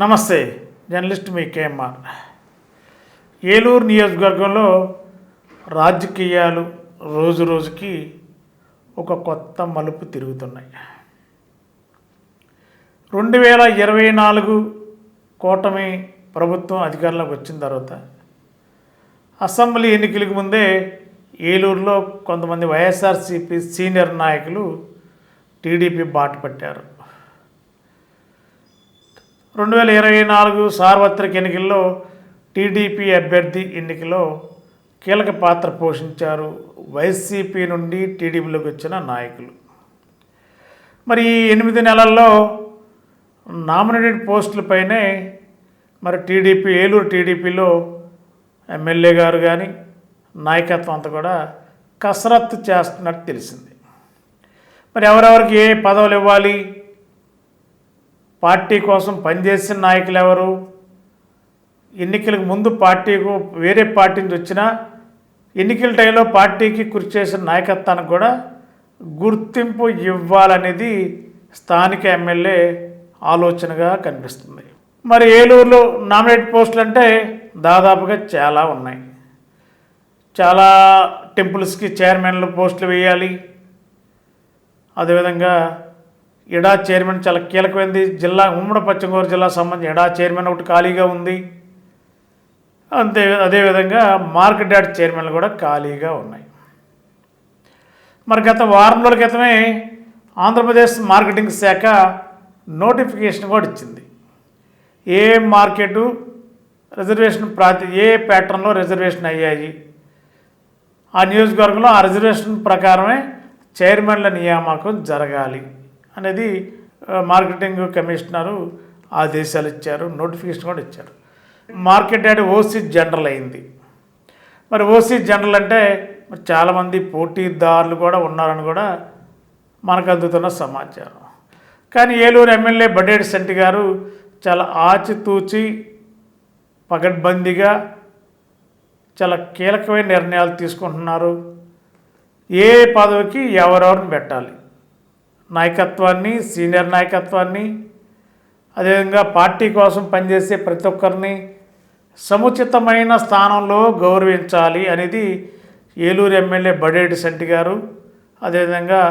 నమస్తే జర్నలిస్ట్ మీ కేఎంఆర్. ఏలూరు నియోజకవర్గంలో రాజకీయాలు రోజు రోజుకి ఒక కొత్త మలుపు తిరుగుతున్నాయి. రెండు వేల ఇరవై నాలుగు కూటమి ప్రభుత్వం అధికారంలోకి వచ్చిన తర్వాత అసెంబ్లీ ఎన్నికలకు ముందే ఏలూరులో కొంతమంది వైఎస్ఆర్సీపీ సీనియర్ నాయకులు టీడీపీ బాట పట్టారు. రెండు వేల ఇరవై నాలుగు సార్వత్రిక ఎన్నికల్లో టీడీపీ అభ్యర్థి ఎన్నికలో కీలక పాత్ర పోషించారు వైసీపీ నుండి టీడీపీలోకి వచ్చిన నాయకులు. మరి ఈ ఎనిమిది నెలల్లో నామినేటెడ్ పోస్టులపైనే మరి టీడీపీ ఏలూరు టీడీపీలో ఎమ్మెల్యే గారు కానీ నాయకత్వం అంతా కూడా కసరత్తు చేస్తున్నట్టు తెలిసింది. మరి ఎవరెవరికి ఏ పదవులు ఇవ్వాలి? పార్టీ కోసం పనిచేసిన నాయకులు ఎవరు? ఎన్నికలకు ముందు పార్టీకు వేరే పార్టీ నుంచి వచ్చినా ఎన్నికల టైంలో పార్టీకి కృషి చేసిన నాయకత్వానికి కూడా గుర్తింపు ఇవ్వాలనేది స్థానిక ఎమ్మెల్యే ఆలోచనగా కనిపిస్తుంది. మరి ఏలూరులో నామినేట్ పోస్టులు అంటే దాదాపుగా చాలా ఉన్నాయి. చాలా టెంపుల్స్కి చైర్మన్లు పోస్టులు వేయాలి. అదేవిధంగా ఇడా చైర్మన్ చాలా కీలకమైంది. జిల్లా ఉమ్మడి పశ్చిమ గోదావరి జిల్లా సంబంధించి ఇడా చైర్మన్ ఒకటి ఖాళీగా ఉంది. అంతే అదేవిధంగా మార్కెట్ యార్డ్ చైర్మన్లు కూడా ఖాళీగా ఉన్నాయి. మరి గత వారం రోజుల క్రితమే ఆంధ్రప్రదేశ్ మార్కెటింగ్ శాఖ నోటిఫికేషన్ కూడా ఇచ్చింది. ఏ మార్కెటు రిజర్వేషన్ ప్రాతి ఏ ప్యాటర్న్లో రిజర్వేషన్ అయ్యాయి? ఆ నియోజకవర్గంలో ఆ రిజర్వేషన్ ప్రకారమే చైర్మన్ల నియామకం జరగాలి అనేది మార్కెటింగ్ కమిషనరు ఆదేశాలు ఇచ్చారు నోటిఫికేషన్ కూడా ఇచ్చారు. మార్కెట్ యాడ్ ఓసీ జనరల్ అయింది. మరి ఓసీ జనరల్ అంటే మరి చాలామంది పోటీదారులు కూడా ఉన్నారని కూడా మనకు అందుతున్న సమాచారం. కానీ ఏలూరు ఎమ్మెల్యే బడేటి శెట్టి గారు చాలా ఆచితూచి పగడ్బందీగా చాలా కీలకమైన నిర్ణయాలు తీసుకుంటున్నారు. ఏ పదవికి ఎవరెవరిని పెట్టాలి? నాయకత్వాన్ని సీనియర్ నాయకత్వాన్ని అదేవిధంగా పార్టీ కోసం పనిచేసే ప్రతి ఒక్కరిని సముచితమైన స్థానంలో గౌరవించాలి అనేది ఏలూరు ఎమ్మెల్యే బడేటి శెట్టి గారు అదేవిధంగా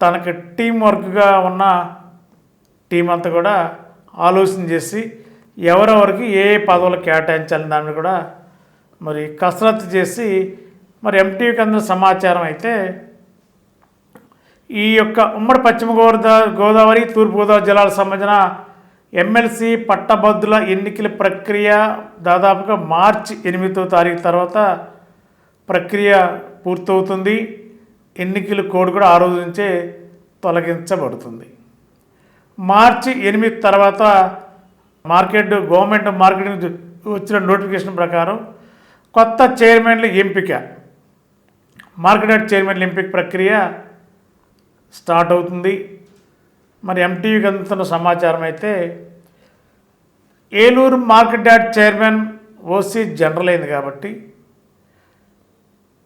తనకి టీం వర్క్గా ఉన్న టీం అంతా కూడా ఆలోచన చేసి ఎవరెవరికి ఏ ఏ పదవులు కేటాయించాలని దాన్ని కూడా మరి కసరత్తు చేసి మరి ఎంటీవీకి అందిన సమాచారం అయితే ఈ యొక్క ఉమ్మడి పశ్చిమ గోదావరి గోదావరి తూర్పుగోదావరి జిల్లాలకు సంబంధించిన ఎమ్మెల్సీ పట్టభద్రుల ఎన్నికల ప్రక్రియ దాదాపుగా మార్చి ఎనిమిదో తారీఖు తర్వాత ప్రక్రియ పూర్తవుతుంది. ఎన్నికల కోడ్ కూడా ఆ రోజు నుంచే తొలగించబడుతుంది. మార్చి ఎనిమిది తర్వాత మార్కెట్ గవర్నమెంట్ మార్కెటింగ్ వచ్చిన నోటిఫికేషన్ ప్రకారం కొత్త చైర్మన్ల ఎంపిక మార్కెట్ చైర్మన్ల ఎంపిక ప్రక్రియ స్టార్ట్ అవుతుంది. మరి ఎంటీవీకి అందుతున్న సమాచారం అయితే Eluru market yard chairman OC general అయింది కాబట్టి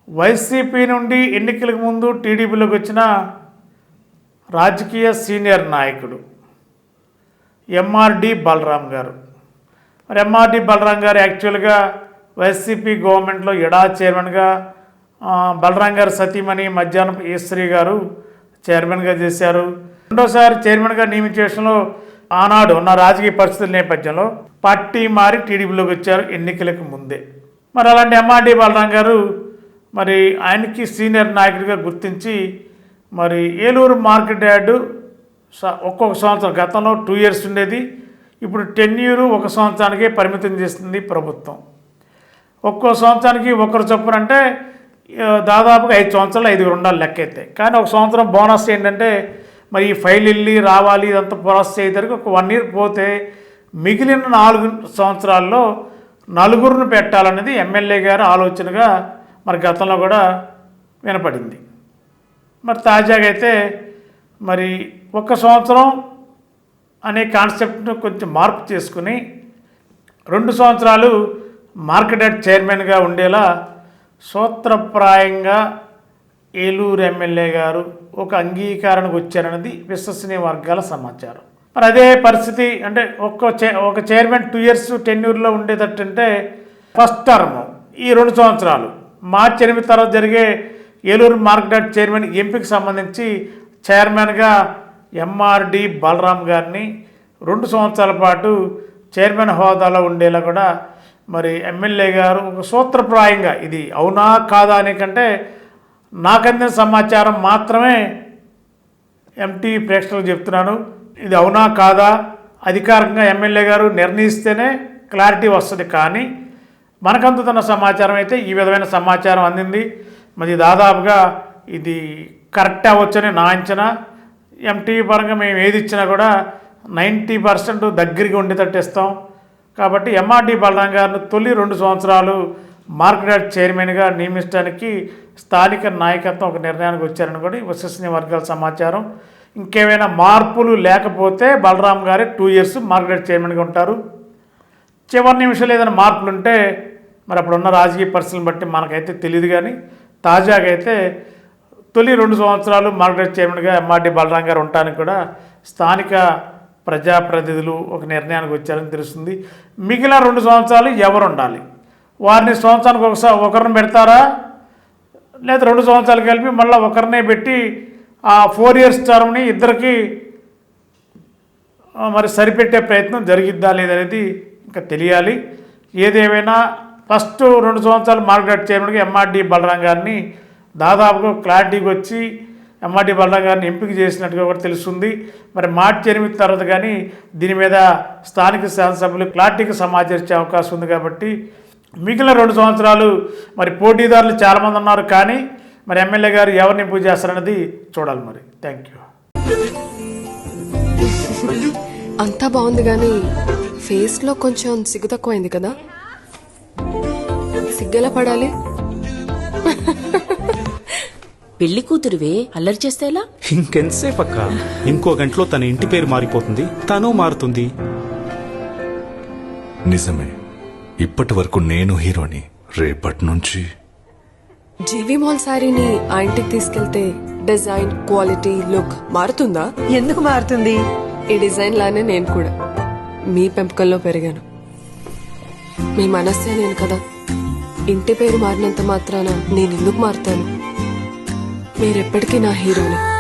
వైసీపీ నుండి ఎన్నికలకు ముందు టీడీపీలోకి వచ్చిన రాజకీయ సీనియర్ నాయకుడు ఎంఆర్డి బలరాం గారు. మరి ఎంఆర్డి బలరాం గారు యాక్చువల్గా వైసీపీ గవర్నమెంట్లో ఎడా చైర్మన్గా బలరాం గారు సతీమణి మధ్యాహ్నం ఈశ్వరి గారు చైర్మన్గా చేశారు. రెండోసారి చైర్మన్గా నియమించేషన్లో ఆనాడు ఉన్న రాజకీయ పరిస్థితుల నేపథ్యంలో పార్టీ మారి టీడీపీలోకి వచ్చారు ఎన్నికలకు ముందే. మరి అలాంటి ఎంఆర్డి బలరాం గారు మరి ఆయనకి సీనియర్ నాయకుడిగా గుర్తించి మరి ఏలూరు మార్కెట్ యార్డు ఒక్కొక్క సంవత్సరం గతంలో టూ ఇయర్స్ ఉండేది. ఇప్పుడు టెన్ ఇయర్ ఒక సంవత్సరానికే పరిమితం చేస్తుంది ప్రభుత్వం. ఒక్కో సంవత్సరానికి ఒకరు చొప్పున అంటే దాదాపుగా ఐదు సంవత్సరాలు ఐదుగురు ఉండాలి లెక్క అయితే కానీ ఒక సంవత్సరం బోనస్ ఏంటంటే మరి ఈ ఫైల్ వెళ్ళి రావాలి ఇదంతా ప్రాసెస్ అయ్యేసరికి ఒక వన్ ఇయర్ పోతే మిగిలిన నాలుగు సంవత్సరాల్లో నలుగురిని పెట్టాలనేది ఎమ్మెల్యే గారు ఆలోచనగా మరి గతంలో కూడా వినపడింది. మరి తాజాగా అయితే మరి ఒక్క సంవత్సరం అనే కాన్సెప్ట్ను కొంచెం మార్పు చేసుకుని రెండు సంవత్సరాలు మార్కెట్ చైర్మన్గా ఉండేలా సూత్రప్రాయంగా ఏలూరు ఎమ్మెల్యే గారు ఒక అంగీకారానికి వచ్చారన్నది విశ్వసనీయ వర్గాల సమాచారం. మరి అదే పరిస్థితి అంటే ఒక్క చే ఒక చైర్మన్ టూ ఇయర్స్ టెన్యూర్లో ఉండేటట్టంటే ఫస్ట్ టర్మ్ ఈ రెండు సంవత్సరాలు. మార్చి ఎనిమిది తర్వాత జరిగే ఏలూరు మార్కెట్ చైర్మన్ ఎంపిక సంబంధించి చైర్మన్గా ఎంఆర్డి బలరాం గారిని రెండు సంవత్సరాల పాటు చైర్మన్ హోదాలో ఉండేలా కూడా మరి ఎమ్మెల్యే గారు ఒక సూత్రప్రాయంగా ఇది అవునా కాదా అనే కంటే నాకు అందిన సమాచారం మాత్రమే ఎంటీ ప్రేక్షకులకు చెప్తున్నాను. ఇది అవునా కాదా? అధికారికంగా ఎమ్మెల్యే గారు నిర్ణయిస్తేనే క్లారిటీ వస్తుంది. కానీ మనకందుతున్న సమాచారం అయితే ఈ విధమైన సమాచారం అందింది. మరి దాదాపుగా ఇది కరెక్ట్ అవ్వచ్చని నా అంచనా. ఎంటీవీ పరంగా మేము ఏది ఇచ్చినా కూడా నైంటీ పర్సెంట్ దగ్గరికి ఉండేటట్టు ఇస్తాం కాబట్టి ఎంఆర్డి బలరాం గారిని తొలి రెండు సంవత్సరాలు మార్కెట్ చైర్మన్గా నియమించడానికి స్థానిక నాయకత్వం ఒక నిర్ణయానికి వచ్చారని కూడా విశ్వసనీయ వర్గాల సమాచారం. ఇంకేమైనా మార్పులు లేకపోతే బలరాం గారే టూ ఇయర్స్ మార్కెట్ చైర్మన్గా ఉంటారు. చివరి నిమిషంలో ఏదైనా మార్పులు ఉంటే మరి అప్పుడున్న రాజకీయ పరిస్థితులను బట్టి మనకైతే తెలియదు కానీ తాజాగా అయితే తొలి రెండు సంవత్సరాలు మార్కెట్ చైర్మన్గా ఎంఆర్డి బలరాం గారు ఉండటానికి కూడా స్థానిక ప్రజాప్రతినిధులు ఒక నిర్ణయానికి వచ్చారని తెలుస్తుంది. మిగిలిన రెండు సంవత్సరాలు ఎవరు ఉండాలి? వారిని సంవత్సరానికి ఒకసారి ఒకరిని పెడతారా? లేదా రెండు సంవత్సరాలు కలిపి మళ్ళీ ఒకరినే పెట్టి ఆ ఫోర్ ఇయర్స్ టర్మ్ని ఇద్దరికి మరి సరిపెట్టే ప్రయత్నం జరిగిద్దా లేదనేది ఇంకా తెలియాలి. ఏదేమైనా ఫస్ట్ రెండు సంవత్సరాలు మార్కెట్ చైర్మన్గా ఎంఆర్డి బలరాం గారిని దాదాపుగా క్లారిటీకి వచ్చి ఎంఆర్టీ బలరాం గారిని ఎంపిక చేసినట్టుగా కూడా తెలుస్తుంది. మరి మార్చి ఎనిమిది తర్వాత కానీ దీని మీద స్థానిక శాసనసభ్యులు క్లారిటీకి సమాచరించే అవకాశం ఉంది కాబట్టి మిగిలిన రెండు సంవత్సరాలు మరి పోటీదారులు చాలామంది ఉన్నారు కానీ మరి ఎమ్మెల్యే గారు ఎవరిని ఎంపిక చేస్తారన్నది చూడాలి మరి. Thank you. అంతా బాగుంది కానీ ఫేస్లో కొంచెం సిగ్గు తక్కువైంది కదా. సిగ్గెలా పడాలి? పెళ్ళి కూతురువే? అల్లరి చేస్తే ఎలా? ఇంకెంతసేపు అక్క? ఇంకో గంటలో తన ఇంటి పేరు మారిపోతుంది. తను మారుతుంది. నిజమే. ఇప్పటి వరకు నేను హీరోని రేపటి నుంచి. జీవి మాల్ శారీని ఆ ఇంటికి తీసుకెళ్తే డిజైన్ క్వాలిటీ లుక్ మారుతుందా? ఎందుకు మారుతుంది? ఈ డిజైన్ లానే నేను కూడా. మీ పెంపకంలో పెరిగాను. మీ మనస్సే నేను కదా. ఇంటి పేరు మారినంత మాత్రాన నేను ఎందుకు మారుతాను? మీరెప్పటికీ నా హీరోలు.